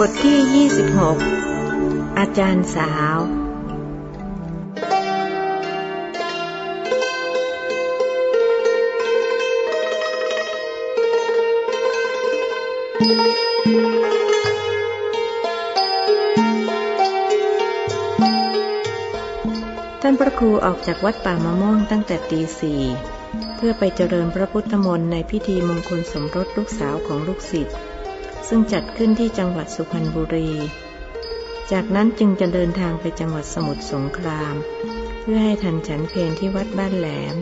บทที่ 26 อาจารย์สาว ท่านพระครูออกจากวัดป่ามะม่วงตั้งแต่ตีสี่เพื่อไปเจริญพระพุทธมนต์ในพิธีมงคลสมรสลูกสาวของลูกศิษย์ ซึ่งจัดขึ้นที่จังหวัดสุพรรณบุรี จากนั้นจึงจะเดินทางไปจังหวัดสมุทรสงคราม เพื่อให้ทันฉันเพลที่วัดบ้านแหลม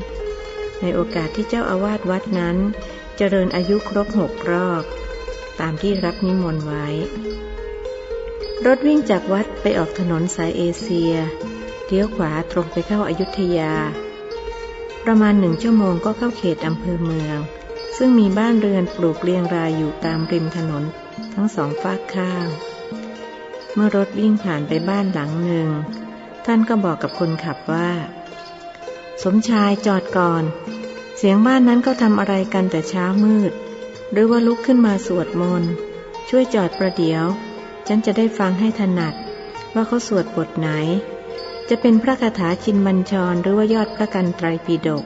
ในโอกาสที่เจ้าอาวาสวัดนั้นเจริญอายุครบหกรอบ ตามที่รับนิมนต์ไว้ รถวิ่งจากวัดไปออกถนนสายเอเชียเลี้ยวขวาตรงไปเข้าอายุทยา ประมาณหนึ่งชั่วโมงก็เข้าเขตอำเภอเมือง ซึ่งมีบ้านเรือนปลูกเรียงรายอยู่ตามริมถนนทั้งสองฝากข้าง เมื่อรถวิ่งผ่านไปบ้านหลังหนึ่ง ท่านก็บอกกับคนขับว่า สมชายจอดก่อน เสียงบ้านนั้นเขาทำอะไรกันแต่เช้ามืด หรือว่าลุกขึ้นมาสวดมนต์ช่วยจอดประเดี๋ยว ฉันจะได้ฟังให้ถนัด ว่าเขาสวดบทไหน จะเป็นพระคาถาชินบัญชรหรือว่ายอดพระกันไตรปิฎก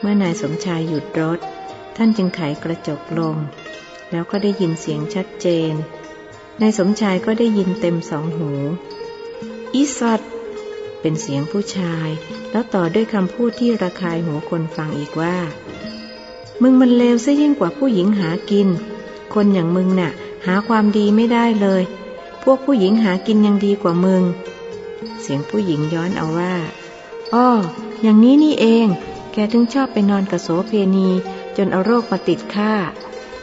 เมื่อนายสมชายหยุดรถ ท่านจึงไขกระจกลง แล้วก็ได้ยินเสียงชัดเจน นายสมชายก็ได้ยินเต็มสองหู อีสัตเป็นเสียงผู้ชาย แล้วต่อด้วยคำพูดที่ระคายหูคนฟังอีกว่า มึงมันเลวซะยิ่งกว่าผู้หญิงหากิน คนอย่างมึงน่ะ หาความดีไม่ได้เลย พวกผู้หญิงหากินยังดีกว่ามึง เสียงผู้หญิงย้อนเอาว่าอ้ออย่างนี้นี่เอง แกถึงชอบไปนอนกับโสเพณี จนเอาโรคมาติดข้า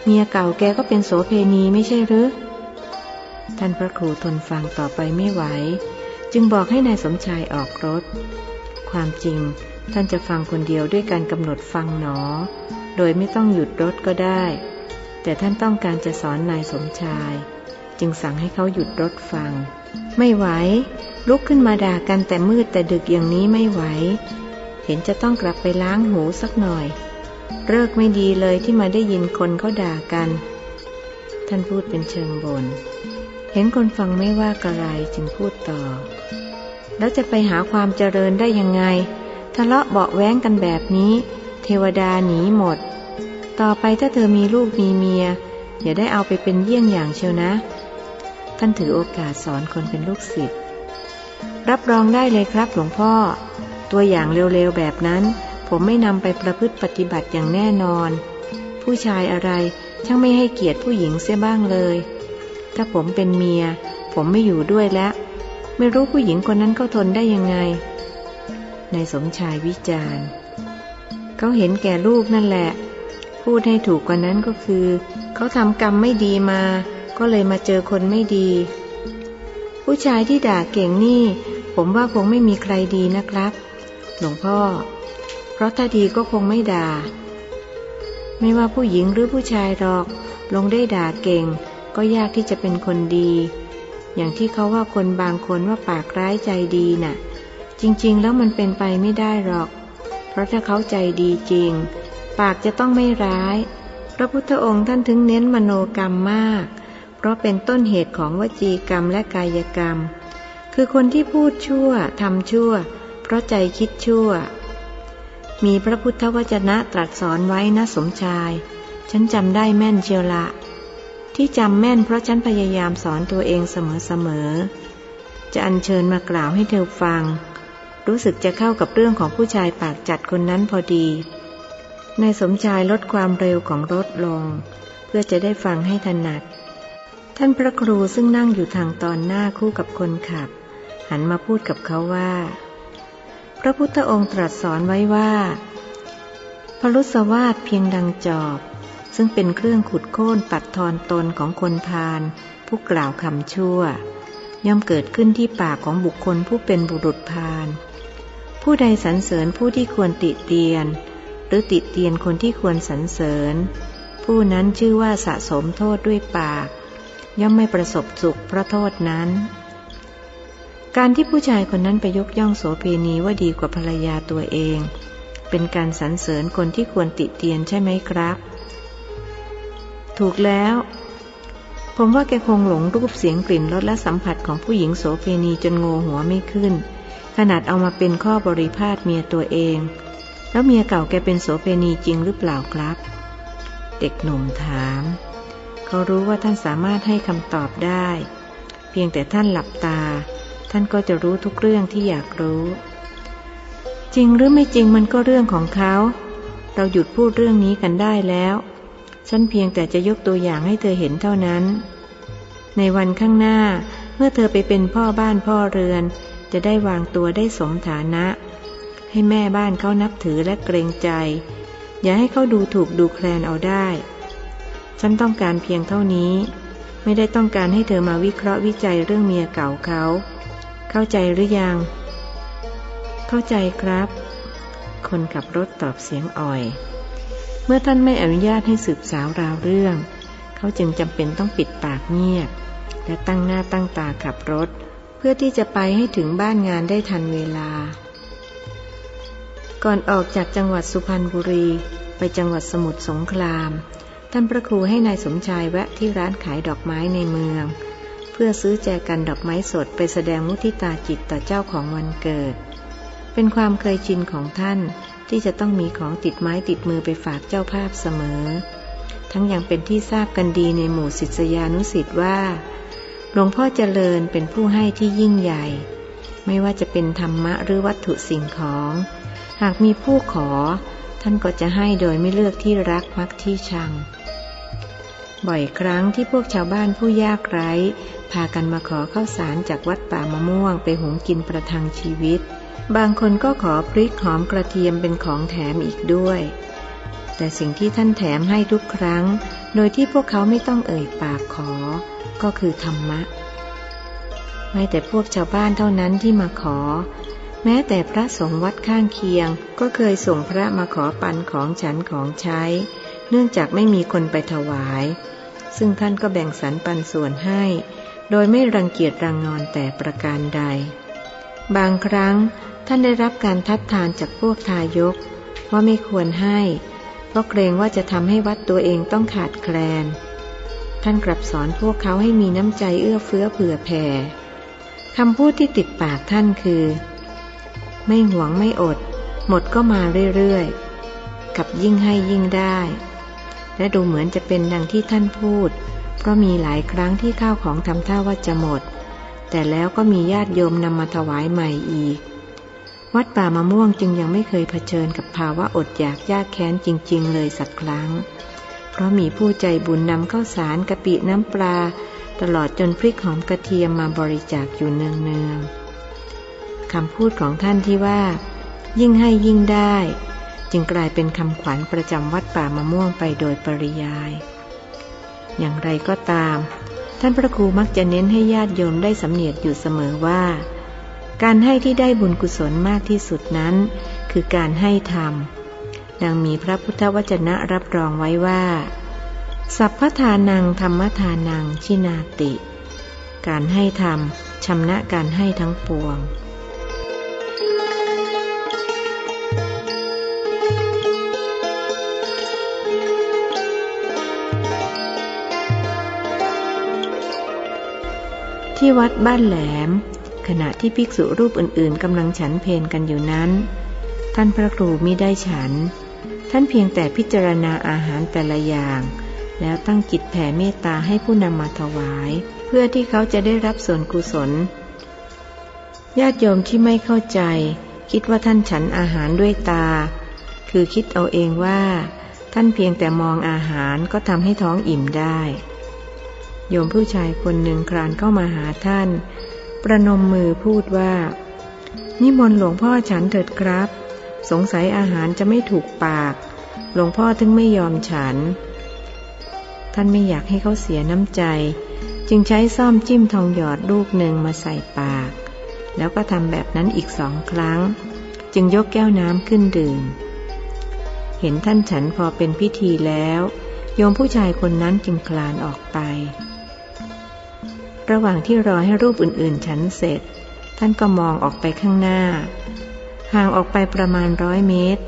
เมียเก่าแกก็เป็นโสเพณีไม่ใช่หรือ ท่านพระครูทนฟังต่อไปไม่ไหว จึงบอกให้ในายสมชายออกรถ ความจริงท่านจะฟังคนเดียวด้วยการกำหนดฟังหนอ โดยไม่ต้องหยุดรถก็ได้ แต่ท่านต้องการจะสอนนายสมชาย จึงสั่งให้เขาหยุดรถฟัง ไม่ไหว ลุกขึ้นมาด่ากันแต่มืดแต่ดึกอย่างนี้ไม่ไหว เห็นจะต้องกลับไปล้างหูสักหน่อย เลิกไม่ดีเลยที่มาได้ยินคนเขาด่ากัน ท่านพูดเป็นเชิงบนเห็นคนฟังไม่ว่ากระไรจึงพูดต่อ แล้วจะไปหาความเจริญได้ยังไง ทะเลาะเบาแว้งกันแบบนี้ เทวดาหนีหมด ต่อไปถ้าเธอมีลูกมีเมีย อย่าได้เอาไปเป็นเยี่ยงอย่างเชียวนะ ท่านถือโอกาสสอนคนเป็นลูกศิษย์รับรองได้เลยครับหลวงพ่อ ตัวอย่างเร็วๆแบบนั้น ผมไม่นำไปประพฤติปฏิบัติอย่างแน่นอน ผู้ชายอะไรช่างไม่ให้เกียรติผู้หญิงเสียบ้างเลย ถ้าผมเป็นเมีย ผมไม่อยู่ด้วยแล้ว ไม่รู้ผู้หญิงคนนั้นเขาทนได้ยังไงในสมชายวิจารณ์เขาเห็นแก่ลูกนั่นแหละ พูดให้ถูกกว่านั้นก็คือ เขาทำกรรมไม่ดีมา ก็เลยมาเจอคนไม่ดี ผู้ชายที่ด่าเก่งนี่ ผมว่าคงไม่มีใครดีนะครับ หลวงพ่อ เพราะถ้าดีก็คงไม่ด่า ไม่ว่าผู้หญิงหรือผู้ชายหรอก ลงได้ด่าเก่ง ก็ยากที่จะเป็นคนดี อย่างที่เขาว่าคนบางคนว่าปากร้ายใจดีน่ะ จริงๆ แล้วมันเป็นไปไม่ได้หรอก เพราะถ้าเขาใจดีจริง ปากจะต้องไม่ร้าย พระพุทธองค์ท่านถึงเน้นมโนกรรมมาก เพราะเป็นต้นเหตุของวจีกรรมและกายกรรม คือคนที่พูดชั่วทำชั่ว เพราะใจคิดชั่ว มีพระพุทธวจนะตรัสสอนไว้นะสมชาย ฉันจำได้แม่นเชียวละ ที่จำแม่นเพราะฉันพยายามสอนตัวเองเสมอๆ จะอัญเชิญมากล่าวให้เธอฟัง รู้สึกจะเข้ากับเรื่องของผู้ชายปากจัดคนนั้นพอดี นายสมชายลดความเร็วของรถลง เพื่อจะได้ฟังให้ถนัด ท่านพระครูซึ่งนั่งอยู่ทางตอนหน้าคู่กับคนขับ หันมาพูดกับเขาว่า พระพุทธองค์ตรัสสอนไว้ว่าพรุสวาสเพียงดังจอบ ซึ่งเป็นเครื่องขุดโค่นปัดทอนตนของคนพาลผู้กล่าวคำชั่ว ย่อมเกิดขึ้นที่ปากของบุคคลผู้เป็นบุรุษพาลผู้ใดสรรเสริญผู้ที่ควรติเตียน หรือติเตียนคนที่ควรสรรเสริญ ผู้นั้นชื่อว่าสะสมโทษด้วยปาก ย่อมไม่ประสบสุขเพราะโทษนั้น การที่ผู้ชายคนนั้นไปยกย่องโสเพณีว่าดีกว่าภรรยาตัวเอง เป็นการสรรเสริญคนที่ควรติเตียนใช่ไหมครับ ถูกแล้ว ผมว่าแกคงหลงรูปเสียงกลิ่นรสและสัมผัสของผู้หญิงโสเพณีจนโงหัวไม่ขึ้น ขนาดเอามาเป็นข้อบริพาทเมียตัวเอง แล้วเมียเก่าแกเป็นโสเพณีจริงหรือเปล่าครับ เด็กหนุ่มถาม เขารู้ว่าท่านสามารถให้คำตอบได้ เพียงแต่ท่านหลับตา ท่านก็จะรู้ทุกเรื่องที่อยากรู้ จริงหรือไม่จริงมันก็เรื่องของเขา เราหยุดพูดเรื่องนี้กันได้แล้ว ฉันเพียงแต่จะยกตัวอย่างให้เธอเห็นเท่านั้น ในวันข้างหน้า เมื่อเธอไปเป็นพ่อบ้านพ่อเรือน จะได้วางตัวได้สมฐานะ ให้แม่บ้านเขานับถือและเกรงใจ อย่าให้เขาดูถูกดูแคลนเอาได้ ฉันต้องการเพียงเท่านี้ ไม่ได้ต้องการให้เธอมาวิเคราะห์วิจัยเรื่องเมียเก่าเขา เข้าใจหรือยัง เข้าใจครับ คนขับรถตอบเสียงอ่อย เมื่อท่านไม่อนุญาตให้สืบสาวราวเรื่อง เขาจึงจำเป็นต้องปิดปากเงียบ และตั้งหน้าตั้งตาขับรถ เพื่อที่จะไปให้ถึงบ้านงานได้ทันเวลา ก่อนออกจากจังหวัดสุพรรณบุรีไปจังหวัดสมุทรสงคราม ท่านพระครูให้นายสมชายแวะที่ร้านขายดอกไม้ในเมือง เพื่อซื้อแจกันดอกไม้สดไปแสดงมุทิตาจิตต่อเจ้าของวันเกิด เป็นความเคยชินของท่านที่จะต้องมีของติดไม้ติดมือไปฝากเจ้าภาพเสมอ ทั้งยังเป็นที่ทราบกันดีในหมู่ศิษยานุศิษย์ว่า หลวงพ่อเจริญเป็นผู้ให้ที่ยิ่งใหญ่ ไม่ว่าจะเป็นธรรมะหรือวัตถุสิ่งของ หากมีผู้ขอ ท่านก็จะให้โดยไม่เลือกที่รักมักที่ชัง บ่อยครั้งที่พวกชาวบ้านผู้ยากไร้ พากันมาขอข้าวสารจากวัดป่ามะม่วงไปหุงกินประทังชีวิต บางคนก็ขอพริกหอมกระเทียมเป็นของแถมอีกด้วย แต่สิ่งที่ท่านแถมให้ทุกครั้ง โดยที่พวกเขาไม่ต้องเอ่ยปากขอ ก็คือธรรมะ ไม่แต่พวกชาวบ้านเท่านั้นที่มาขอ แม้แต่พระสงฆ์วัดข้างเคียงก็เคยส่งพระมาขอปันของฉันของใช้ เนื่องจากไม่มีคนไปถวาย ซึ่งท่านก็แบ่งสรรปันส่วนให้ โดยไม่รังเกียจรังงอนแต่ประการใด บางครั้งท่านได้รับการทัดทานจากพวกทายก ว่าไม่ควรให้ เพราะเกรงว่าจะทำให้วัดตัวเองต้องขาดแคลน ท่านกลับสอนพวกเขาให้มีน้ำใจเอื้อเฟื้อเผื่อแผ่คำพูดที่ติดปากท่านคือ ไม่หวงไม่อด หมดก็มาเรื่อยๆ กับยิ่งให้ยิ่งได้ และดูเหมือนจะเป็นดังที่ท่านพูด เพราะมีหลายครั้งที่ข้าวของทำท่าว่าจะหมด แต่แล้วก็มีญาติโยมนำมาถวายใหม่อีก วัดป่ามะม่วงจึงยังไม่เคยเผชิญกับภาวะอดอยากยากแค้นจริง ๆ เลยสักครั้ง เพราะมีผู้ใจบุญนำข้าวสารกะปิน้ำปลา ตลอดจนพริกหอมกระเทียมมาบริจาคอยู่เนืองๆคำพูดของท่านที่ว่า ยิ่งให้ยิ่งได้ จึงกลายเป็นคำขวัญประจำวัดป่ามะม่วงไปโดยปริยาย อย่างไรก็ตาม ท่านพระครูมักจะเน้นให้ญาติโยมได้สำเนียกอยู่เสมอว่า การให้ที่ได้บุญกุศลมากที่สุดนั้น คือการให้ธรรมดังมีพระพุทธวจนะรับรองไว้ว่า สัพพทานังธรรมทานังชินาติ การให้ธรรมชำนะการให้ทั้งปวง ที่วัดบ้านแหลม ขณะที่ภิกษุรูปอื่นๆกำลังฉันเพนกันอยู่นั้น ท่านพระครูมิได้ฉัน ท่านเพียงแต่พิจารณาอาหารแต่ละอย่าง แล้วตั้งจิตแผ่เมตตาให้ผู้นำมาถวาย เพื่อที่เขาจะได้รับส่วนกุศล ญาติโยมที่ไม่เข้าใจ คิดว่าท่านฉันอาหารด้วยตา คือคิดเอาเองว่า ท่านเพียงแต่มองอาหารก็ทำให้ท้องอิ่มได้ โยมผู้ชายคนหนึ่งครานเข้ามาหาท่าน ประนมมือพูดว่า นิมนต์หลวงพ่อฉันเถิดครับ สงสัยอาหารจะไม่ถูกปาก หลวงพ่อถึงไม่ยอมฉัน ท่านไม่อยากให้เขาเสียน้ำใจ จึงใช้ซ่อมจิ้มทองหยอดลูกหนึ่งมาใส่ปาก แล้วก็ทำแบบนั้นอีกสองครั้ง จึงยกแก้วน้ำขึ้นดื่ม เห็นท่านฉันพอเป็นพิธีแล้ว โยมผู้ชายคนนั้นจึงคลานออกไป ระหว่างที่รอให้รูปอื่นๆ ฉันเสร็จ ท่านก็มองออกไปข้างหน้า ห่างออกไปประมาณร้อยเมตร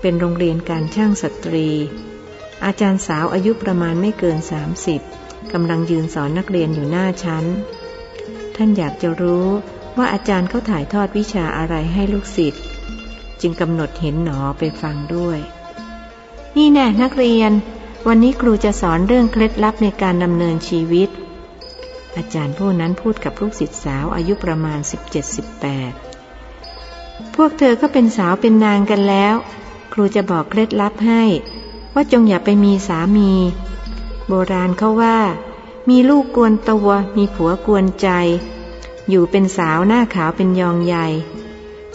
เป็นโรงเรียนการช่างสตรี อาจารย์สาวอายุประมาณไม่เกินสามสิบกำลังยืนสอนนักเรียนอยู่หน้าชั้น ท่านอยากจะรู้ว่าอาจารย์เขาถ่ายทอดวิชาอะไรให้ลูกศิษย์ จึงกำหนดเห็นหนอไปฟังด้วย นี่แน่นักเรียน วันนี้ครูจะสอนเรื่องเคล็ดลับในการดำเนินชีวิต อาจารย์ผู้นั้นพูดกับลูกศิษย์สาวอายุประมาณ 17-18 พวกเธอก็เป็นสาวเป็นนางกันแล้ว ครูจะบอกเคล็ดลับให้ ว่าจงอย่าไปมีสามี โบราณเขาว่า มีลูกกวนตัว มีผัวกวนใจ อยู่เป็นสาวหน้าขาวเป็นยองใหญ่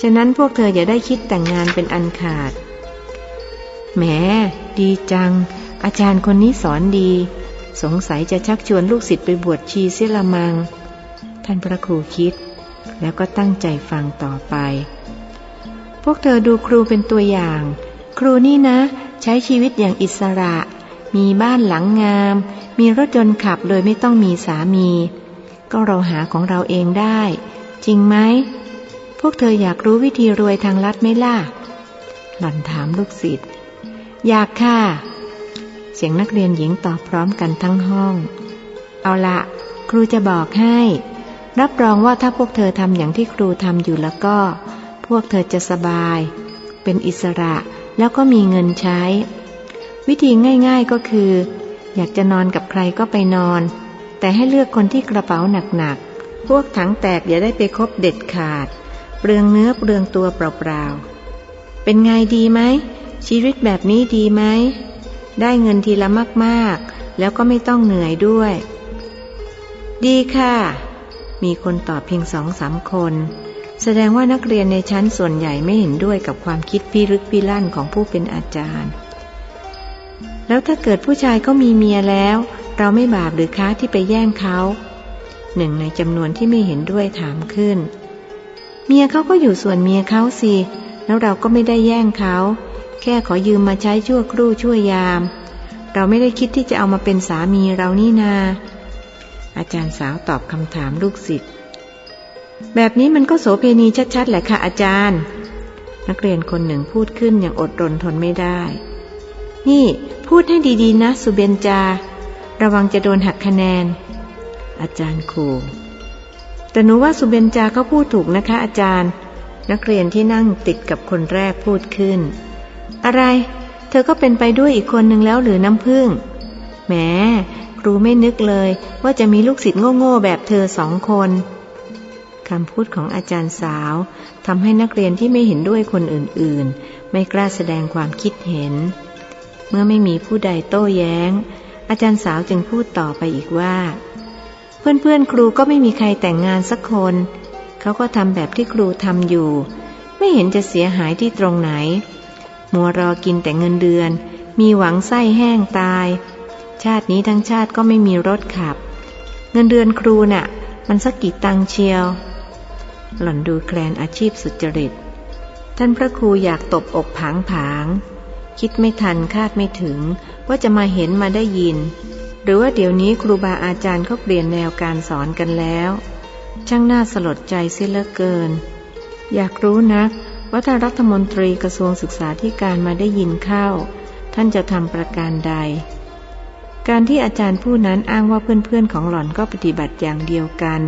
ฉะนั้นพวกเธออย่าได้คิดแต่งงานเป็นอันขาด แหม ดีจัง อาจารย์คนนี้สอนดี สงสัยจะชักชวนลูกศิษย์ไปบวชชีเสียละมัง ท่านพระครูคิด แล้วก็ตั้งใจฟังต่อไป พวกเธอดูครูเป็นตัวอย่าง ครูนี่นะ ใช้ชีวิตอย่างอิสระ มีบ้านหลังงาม มีรถยนต์ขับโดยไม่ต้องมีสามี ก็เราหาของเราเองได้ จริงไหม พวกเธออยากรู้วิธีรวยทางลัดไหมล่ะ หล่อนถามลูกศิษย์อยากค่ะ สียงนักเรียนหญิงตอบพร้อมกันทั้งห้อง เอาละ ครูจะบอกให้ รับรองว่าถ้าพวกเธอทำอย่างที่ครูทำอยู่แล้วก็ พวกเธอจะสบาย เป็นอิสระแล้วก็มีเงินใช้ วิธีง่ายๆก็คือ อยากจะนอนกับใครก็ไปนอน แต่ให้เลือกคนที่กระเป๋าหนักๆ พวกถังแตกอย่าได้ไปคบเด็ดขาด เปลืองเนื้อเปลืองตัวเปล่าๆ เป็นไงดีไหมชีวิตแบบนี้ดีไหม ได้เงินทีละมากๆ แล้วก็ไม่ต้องเหนื่อยด้วย ดีค่ะ มีคนตอบเพียงสองสามคน แสดงว่านักเรียนในชั้นส่วนใหญ่ไม่เห็นด้วยกับความคิดพิรึกพิลั่นของผู้เป็นอาจารย์ แล้วถ้าเกิดผู้ชายก็มีเมียแล้ว เราไม่บาปหรือค้าที่ไปแย่งเขาหนึ่งในจำนวนที่ไม่เห็นด้วยถามขึ้น เมียเขาก็อยู่ส่วนเมียเขาสิ แล้วเราก็ไม่ได้แย่งเขา แค่ขอยืมมาใช้ชั่วครู่ชั่วยาม เราไม่ได้คิดที่จะเอามาเป็นสามีเรานี่นา อาจารย์สาวตอบคำถามลูกศิษย์ แบบนี้มันก็โสเพณีชัดๆแหละค่ะอาจารย์ นักเรียนคนหนึ่งพูดขึ้นอย่างอดรนทนไม่ได้ นี่พูดให้ดีๆ นะ สุเบนจา ระวังจะโดนหักคะแนน อาจารย์ครูแต่หนูว่าสุเบนจาก็พูดถูกนะคะอาจารย์ นักเรียนที่นั่งติดกับคนแรกพูดขึ้น อะไร เธอก็เป็นไปด้วยอีกคนหนึ่งแล้วหรือน้ำพึ่งแหมครูไม่นึกเลยว่าจะมีลูกศิษย์โง่ๆแบบเธอสองคนคำพูดของอาจารย์สาวทำให้นักเรียนที่ไม่เห็นด้วยคนอื่นๆ ไม่กล้าแสดงความคิดเห็น เมื่อไม่มีผู้ใดโต้แย้ง อาจารย์สาวจึงพูดต่อไปอีกว่า เพื่อนๆ ครูก็ไม่มีใครแต่งงานสักคน เขาก็ทำแบบที่ครูทำอยู่ ไม่เห็นจะเสียหายที่ตรงไหน มัวรอกินแต่เงินเดือน มีหวังไส้แห้งตาย ชาตินี้ทั้งชาติก็ไม่มีรถขับ เงินเดือนครูน่ะ มันสักกี่ตังเชียว หล่อนดูแคลนอาชีพสุจริต ท่านพระครูอยากตบอกผางผาง คิดไม่ทันคาดไม่ถึง ว่าจะมาเห็นมาได้ยิน หรือว่าเดี๋ยวนี้ครูบาอาจารย์เขาเปลี่ยนแนวการสอนกันแล้ว ช่างน่าสลดใจเสียเหลือเกิน อยากรู้นัก ว่าถ้ารัฐมนตรีกระทรวงศึกษาธิการมาได้ยินเข้า ท่านจะทำประการใด การที่อาจารย์ผู้นั้นอ้างว่าเพื่อนๆของหล่อนก็ปฏิบัติอย่างเดียวกัน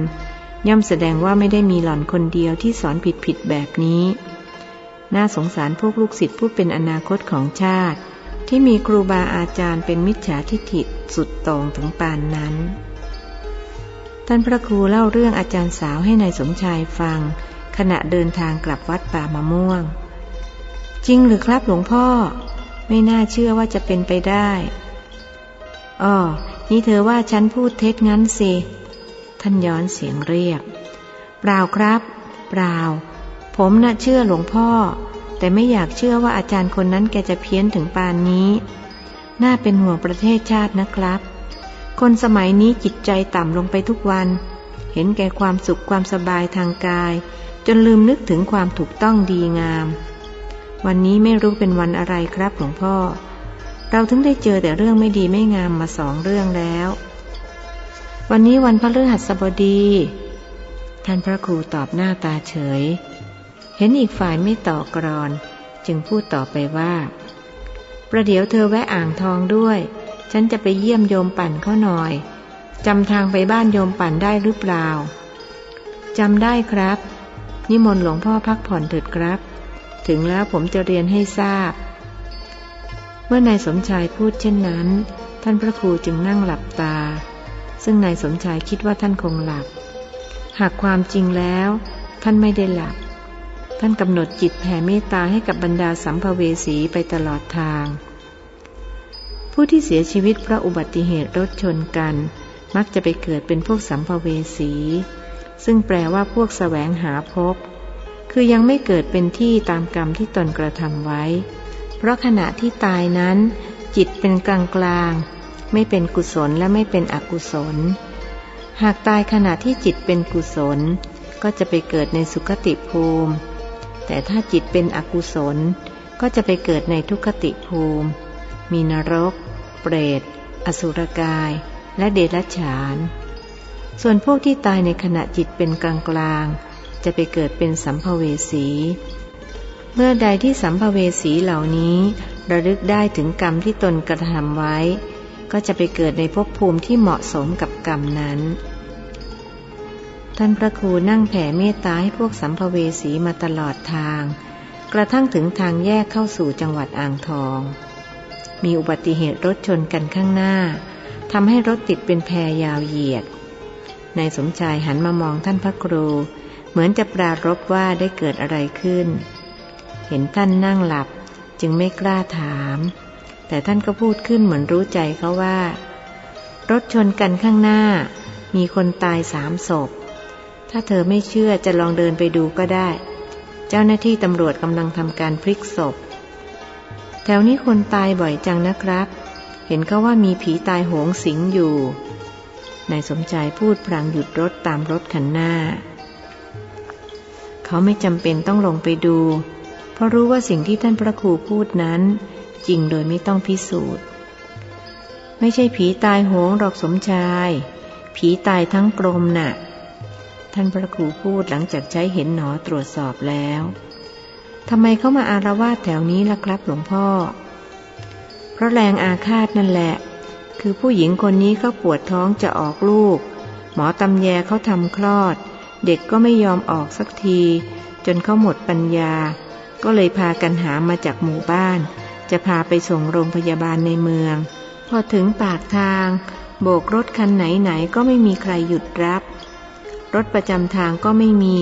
ย่อมแสดงว่าไม่ได้มีหล่อนคนเดียวที่สอนผิดๆแบบนี้ น่าสงสารพวกลูกศิษย์ผู้เป็นอนาคตของชาติ ที่มีครูบาอาจารย์เป็นมิจฉาทิฐิสุดต่งถึงปานนั้นท่านพระครูเล่าเรื่องอาจารย์สาวให้ในายสมชายฟัง ขณะเดินทางกลับวัดป่ามะม่วง จริงหรือครับหลวงพ่อ ไม่น่าเชื่อว่าจะเป็นไปได้อ๋อนี่เธอว่าฉันพูดเท็จงั้นสิ ท่านย้อนเสียงเรียก เปล่าครับ เปล่า ผมน่ะเชื่อหลวงพ่อ แต่ไม่อยากเชื่อว่าอาจารย์คนนั้นแกจะเพี้ยนถึงปานนี้ น่าเป็นห่วงประเทศชาตินะครับ คนสมัยนี้จิตใจต่ำลงไปทุกวัน เห็นแก่ความสุขความสบายทางกาย จนลืมนึกถึงความถูกต้องดีงาม วันนี้ไม่รู้เป็นวันอะไรครับหลวงพ่อ เราถึงได้เจอแต่เรื่องไม่ดีไม่งามมาสองเรื่องแล้ว วันนี้วันพระฤหัสบดี ท่านพระครูตอบหน้าตาเฉย เห็นอีกฝ่ายไม่ต่อกรอน จึงพูดต่อไปว่า ประเดี๋ยวเธอแวะอ่างทองด้วย ฉันจะไปเยี่ยมโยมปั่นเขาหน่อยจำทางไปบ้านโยมปั่นได้หรือเปล่าจำได้ครับ นิมนต์หลวงพ่อพักผ่อนเถิดครับ ถึงแล้วผมจะเรียนให้ทราบ เมื่อนายสมชายพูดเช่นนั้น ท่านพระครูจึงนั่งหลับตา ซึ่งนายสมชายคิดว่าท่านคงหลับ หากความจริงแล้ว ท่านไม่ได้หลับ ท่านกำหนดจิตแผ่เมตตาให้กับบรรดาสัมภเวสีไปตลอดทาง ผู้ที่เสียชีวิตเพราะอุบัติเหตุรถชนกัน มักจะไปเกิดเป็นพวกสัมภเวสี ซึ่งแปลว่าพวกสแสวงหาพบ คือยังไม่เกิดเป็นที่ตามกรรมที่ตนกระทำไว้ เพราะขณะที่ตายนั้น จิตเป็นกลางกลางไม่เป็นกุศลและไม่เป็นอกุศล หากตายขณะที่จิตเป็นกุศล ก็จะไปเกิดในสุคติภูมิ แต่ถ้าจิตเป็นอกุศล ก็จะไปเกิดในทุคติภูมิ มีนรก เปรต อสุรกาย และเดรัจฉาน ส่วนพวกที่ตายในขณะจิตเป็นกลางกลางจะไปเกิดเป็นสัมภเวสี เมื่อใดที่สัมภเวสีเหล่านี้ระลึกได้ถึงกรรมที่ตนกระทำไว้ ก็จะไปเกิดในภพภูมิที่เหมาะสมกับกรรมนั้น ท่านพระครูนั่งแผ่เมตตาให้พวกสัมภเวสีมาตลอดทาง กระทั่งถึงทางแยกเข้าสู่จังหวัดอ่างทอง มีอุบัติเหตุรถชนกันข้างหน้าทำให้รถติดเป็นแพรยาวเหยียด นายสมชายหันมามองท่านพระครู เหมือนจะปรารบว่าได้เกิดอะไรขึ้น เห็นท่านนั่งหลับจึงไม่กล้าถาม แต่ท่านก็พูดขึ้นเหมือนรู้ใจเขาว่า รถชนกันข้างหน้า มีคนตายสามศพ ถ้าเธอไม่เชื่อจะลองเดินไปดูก็ได้ เจ้าหน้าที่ตำรวจกำลังทำการพลิกศพ แถวนี้คนตายบ่อยจังนะครับ เห็นเขาว่ามีผีตายโหงสิงอยู่ นายสมใจพูดพลางหยุดรถตามรถคันหน้า เขาไม่จำเป็นต้องลงไปดู เพราะรู้ว่าสิ่งที่ท่านพระครูพูดนั้น จริงโดยไม่ต้องพิสูจน์ ไม่ใช่ผีตายโหงหรอกสมชาย ผีตายทั้งกรมนะ่ะ ท่านพระครูพูดหลังจากใช้เห็นหนอตรวจสอบแล้วทำไมเขามาอารวาสแถวนี้ล่ะครับหลวงพ่อ เพราะแรงอาฆาตนั่นแหละ คือผู้หญิงคนนี้เขาปวดท้องจะออกลูก หมอตำแยเขาทำคลอด เด็กก็ไม่ยอมออกสักที จนเขาหมดปัญญา ก็เลยพากันหามาจากหมู่บ้าน จะพาไปส่งโรงพยาบาลในเมือง พอถึงปากทาง โบกรถคันไหนๆก็ไม่มีใครหยุดรับ รถประจำทางก็ไม่มี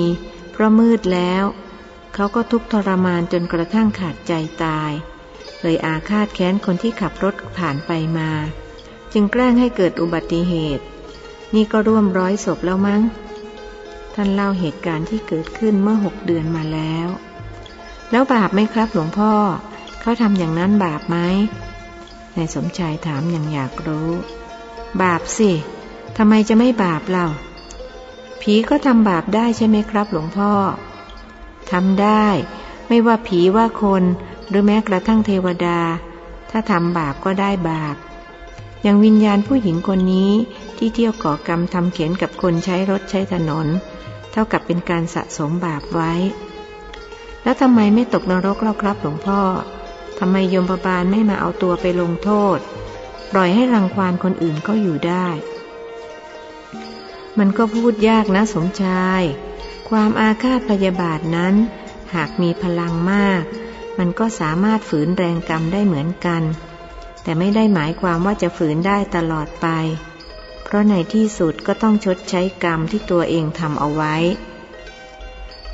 เพราะมืดแล้ว เขาก็ทุกทรมานจนกระทั่งขาดใจตาย เลยอาฆาตแค้นคนที่ขับรถผ่านไปมา จึงแกล้งให้เกิดอุบัติเหตุ นี่ก็ร่วมร้อยศพแล้วมั้ง ท่านเล่าเหตุการณ์ที่เกิดขึ้นเมื่อหกเดือนมาแล้ว แล้วบาปไหมครับหลวงพ่อ เขาทำอย่างนั้นบาปไหมนายสมชายถามอย่างอยากรู้ บาปสิทำไมจะไม่บาปเล่า ผีก็ทำบาปได้ใช่ไหมครับ หลวงพ่อทำได้ ไม่ว่าผีว่าคน หรือแม้กระทั่งเทวดา ถ้าทำบาปก็ได้บาป อย่างวิญญาณผู้หญิงคนนี้ที่เที่ยวก่อกรรมทำเข็นกับคนใช้รถใช้ถนน เท่ากับเป็นการสะสมบาปไว้ แล้วทำไมไม่ตกนรกเล่าครับหลวงพ่อทำไมยมบาลไม่มาเอาตัวไปลงโทษ ปล่อยให้รังควานคนอื่นก็อยู่ได้ มันก็พูดยากนะสมชาย ความอาฆาตพยาบาทนั้น หากมีพลังมาก มันก็สามารถฝืนแรงกรรมได้เหมือนกัน แต่ไม่ได้หมายความว่าจะฝืนได้ตลอดไป เพราะในที่สุดก็ต้องชดใช้กรรมที่ตัวเองทำเอาไว้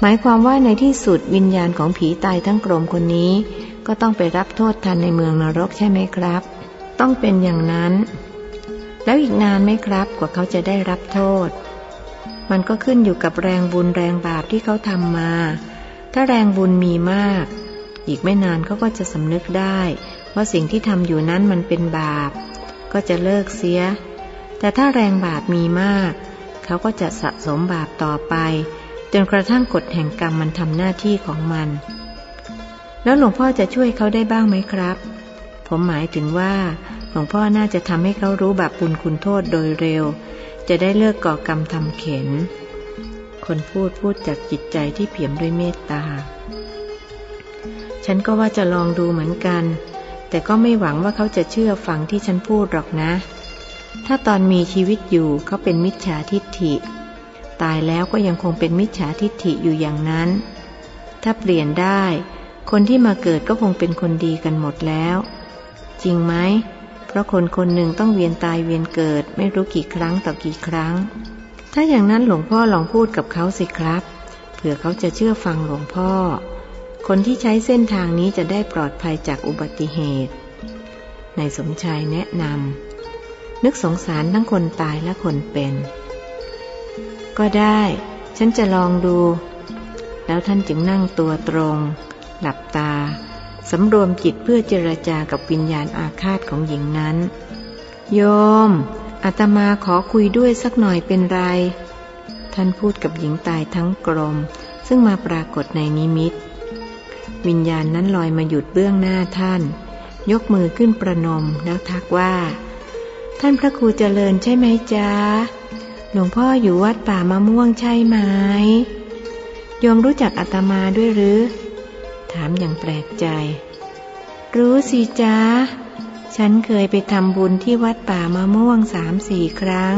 หมายความว่าในที่สุดวิญญาณของผีตายทั้งกลมคนนี้ ก็ต้องไปรับโทษทันในเมืองนรกใช่ไหมครับ ต้องเป็นอย่างนั้น แล้วอีกนานไหมครับกว่าเขาจะได้รับโทษ มันก็ขึ้นอยู่กับแรงบุญแรงบาปที่เขาทำมา ถ้าแรงบุญมีมาก อีกไม่นานเขาก็จะสำนึกได้ ว่าสิ่งที่ทำอยู่นั้นมันเป็นบาป ก็จะเลิกเสีย แต่ถ้าแรงบาปมีมาก เขาก็จะสะสมบาปต่อไป จนกระทั่งกฎแห่งกรรมมันทำหน้าที่ของมัน แล้วหลวงพ่อจะช่วยเขาได้บ้างไหมครับ ผมหมายถึงว่า หลวงพ่อน่าจะทำให้เขารู้บาปบุญคุณโทษโดยเร็ว จะได้เลิกก่อกรรมทำเข็นคนพูดพูดจากจิตใจที่เปี่ยมด้วยเมตตา ฉันก็ว่าจะลองดูเหมือนกัน แต่ก็ไม่หวังว่าเขาจะเชื่อฟังที่ฉันพูดหรอกนะ ถ้าตอนมีชีวิตอยู่เขาเป็นมิจฉาทิฏฐิ ตายแล้วก็ยังคงเป็นมิจฉาทิฏฐิอยู่อย่างนั้น ถ้าเปลี่ยนได้ คนที่มาเกิดก็คงเป็นคนดีกันหมดแล้ว จริงไหม เพราะคนคนหนึ่งต้องเวียนตายเวียนเกิดไม่รู้กี่ครั้งต่อกี่ครั้ง ถ้าอย่างนั้นหลวงพ่อลองพูดกับเขาสิครับ เผื่อเขาจะเชื่อฟังหลวงพ่อ คนที่ใช้เส้นทางนี้จะได้ปลอดภัยจากอุบัติเหตุ นายสมชายแนะนำ นึกสงสารทั้งคนตายและคนเป็น ก็ได้ ฉันจะลองดู แล้วท่านจึงนั่งตัวตรง หลับตา สำรวมจิตเพื่อเจรจากับวิญญาณอาฆาตของหญิงนั้น โยมอาตมาขอคุยด้วยสักหน่อยเป็นไร ท่านพูดกับหญิงตายทั้งกลม ซึ่งมาปรากฏในนิมิต วิญญาณนั้นลอยมาหยุดเบื้องหน้าท่าน ยกมือขึ้นประนมแล้วทักว่า ท่านพระครูเจริญใช่ไหมจ๊ะ หลวงพ่ออยู่วัดป่ามะม่วงใช่ไหมโยมรู้จักอาตมาด้วยหรือ ถามอย่างแปลกใจ รู้สิจ๊ะ ฉันเคยไปทำบุญที่วัดป่ามะม่วงสามสี่ครั้ง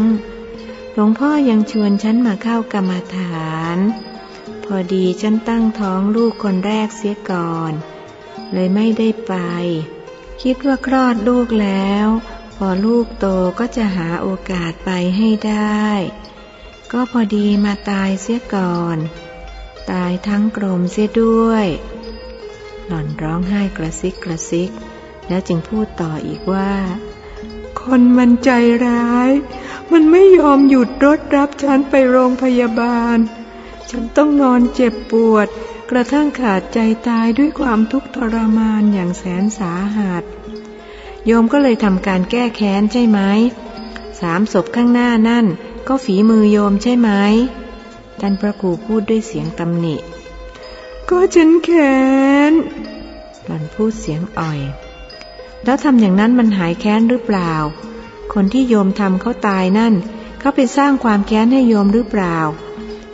หลวงพ่อยังชวนฉันมาเข้ากรรมฐาน อดีฉันตั้งท้องลูกคนแรกเสียก่อน เลยไม่ได้ไป คิดว่าคลอดลูกแล้ว พอลูกโตก็จะหาโอกาสไปให้ได้ ก็พอดีมาตายเสียก่อน ตายทั้งกลมเสียด้วย หล่อนร้องไห้กระซิกกระซิก แล้วจึงพูดต่ออีกว่า คนมันใจร้าย มันไม่ยอมหยุดรถรับฉันไปโรงพยาบาล ฉันต้องนอนเจ็บปวด กระทั่งขาดใจตายด้วยความทุกข์ทรมานอย่างแสนสาหัส โยมก็เลยทำการแก้แค้นใช่ไหมสามศพข้างหน้านั่น ก็ฝีมือโยมใช่ไหมท่านพระครูพูดด้วยเสียงตำหนิ ก็ฉันแค้นหล่อนพูดเสียงอ่อย แล้วทำอย่างนั้นมันหายแค้นหรือเปล่า คนที่โยมทำเขาตายนั่น เขาไปสร้างความแค้นให้โยมหรือเปล่า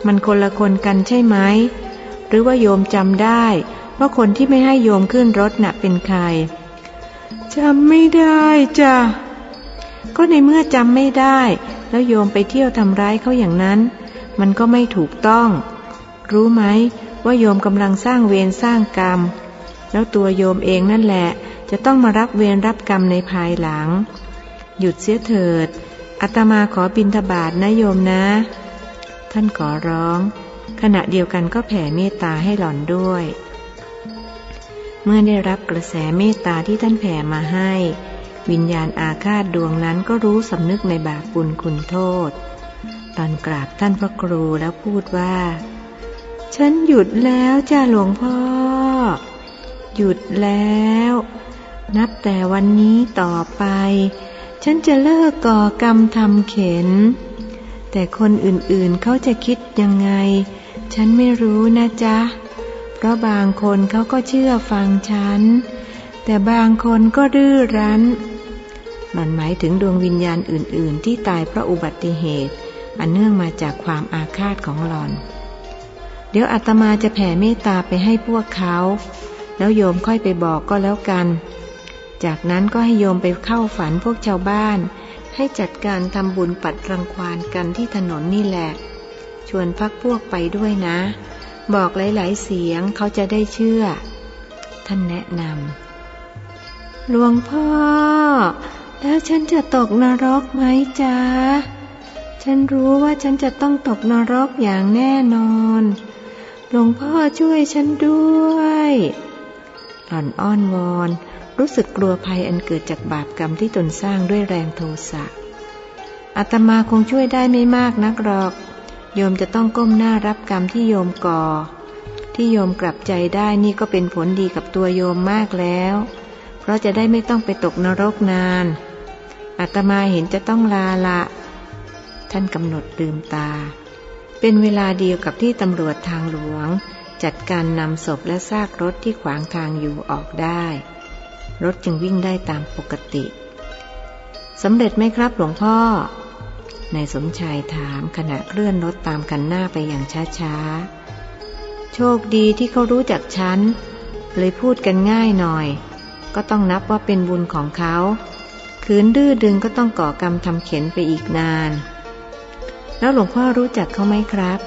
มันคนละคนกันใช่ไหมหรือว่าโยมจำได้ ว่าคนที่ไม่ให้โยมขึ้นรถน่ะเป็นใครจำไม่ได้จ้ะก็ในเมื่อจำไม่ได้ แล้วโยมไปเที่ยวทำร้ายเขาอย่างนั้น มันก็ไม่ถูกต้อง รู้ไหมว่าโยมกำลังสร้างเวรสร้างกรรม แล้วตัวโยมเองนั่นแหละ จะต้องมารับเวรรับกรรมในภายหลัง หยุดเสียเถิดอาตมาขอบินทบาทนะโยมนะ ท่านขอร้อง ขณะเดียวกันก็แผ่เมตตาให้หล่อนด้วย เมื่อได้รับกระแสเมตตาที่ท่านแผ่มาให้ วิญญาณอาฆาตดวงนั้นก็รู้สำนึกในบาปบุญคุณโทษ ตอนกราบท่านพระครูแล้วพูดว่า ฉันหยุดแล้วจ้าหลวงพ่อ หยุดแล้ว นับแต่วันนี้ต่อไป ฉันจะเลิกก่อกรรมทำเข็น แต่คนอื่นๆเขาจะคิดยังไง ฉันไม่รู้นะจ๊ะ เพราะบางคนเขาก็เชื่อฟังฉัน แต่บางคนก็ดื้อรั้นหล่อนหมายถึงดวงวิญญาณอื่น ๆ ที่ตายเพราะอุบัติเหตุ อันเนื่องมาจากความอาฆาตของหลอน เดี๋ยวอาตมาจะแผ่เมตตาไปให้พวกเขา แล้วโยมค่อยไปบอกก็แล้วกัน จากนั้นก็ให้โยมไปเข้าฝันพวกชาวบ้าน ให้จัดการทำบุญปัดรังควานกันที่ถนนนี่แหละ ชวนพักพวกไปด้วยนะ บอกหลาย ๆ เสียงเขาจะได้เชื่อ ท่านแนะนำหลวงพ่อ แล้วฉันจะตกนรกไหมจ๊ะ ฉันรู้ว่าฉันจะต้องตกนรกอย่างแน่นอน หลวงพ่อช่วยฉันด้วยหล่อนอ้อนวอน รู้สึกกลัวภัยอันเกิดจากบาปกรรมที่ตนสร้างด้วยแรงโทสะอาตมาคงช่วยได้ไม่มากนักหรอก โยมจะต้องก้มหน้ารับกรรมที่โยมก่อ ที่โยมกลับใจได้นี่ก็เป็นผลดีกับตัวโยมมากแล้ว เพราะจะได้ไม่ต้องไปตกนรกนานอาตมาเห็นจะต้องลาละ ท่านกำหนดลืมตา เป็นเวลาเดียวกับที่ตำรวจทางหลวง จัดการนำศพและซากรถที่ขวางทางอยู่ออกได้ รถจึงวิ่งได้ตามปกติสำเร็จไหมครับหลวงพ่อนายสมชายถามขณะเคลื่อนรถตามกันหน้าไปอย่างช้าๆ โชคดีที่เขารู้จักฉัน เลยพูดกันง่ายหน่อย ก็ต้องนับว่าเป็นบุญของเขาขืนดื้อดึงก็ต้องก่อกรรมทำเข็นไปอีกนาน แล้วหลวงพ่อรู้จักเขาไหมครับ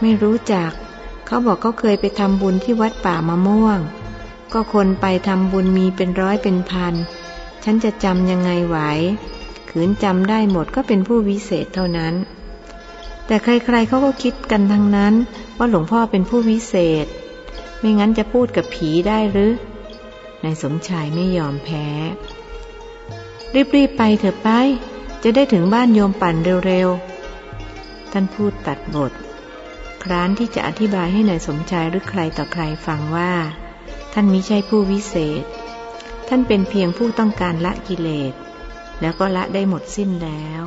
ไม่รู้จัก เขาบอกเขาเคยไปทำบุญที่วัดป่ามะม่วง ก็คนไปทำบุญมีเป็นร้อยเป็นพัน ฉันจะจำยังไงไหว ขืนจำได้หมดก็เป็นผู้วิเศษเท่านั้น แต่ใครๆเขาก็คิดกันทั้งนั้นว่าหลวงพ่อเป็นผู้วิเศษ ไม่งั้นจะพูดกับผีได้หรือนายสมชายไม่ยอมแพ้ รีบๆไปเถอะไป จะได้ถึงบ้านโยมปั่นเร็วๆ ท่านพูดตัดบท ครั้นที่จะอธิบายให้นายสมชายหรือใครต่อใครฟังว่า ท่านมิใช่ผู้วิเศษ ท่านเป็นเพียงผู้ต้องการละกิเลส แล้วก็ละได้หมดสิ้นแล้ว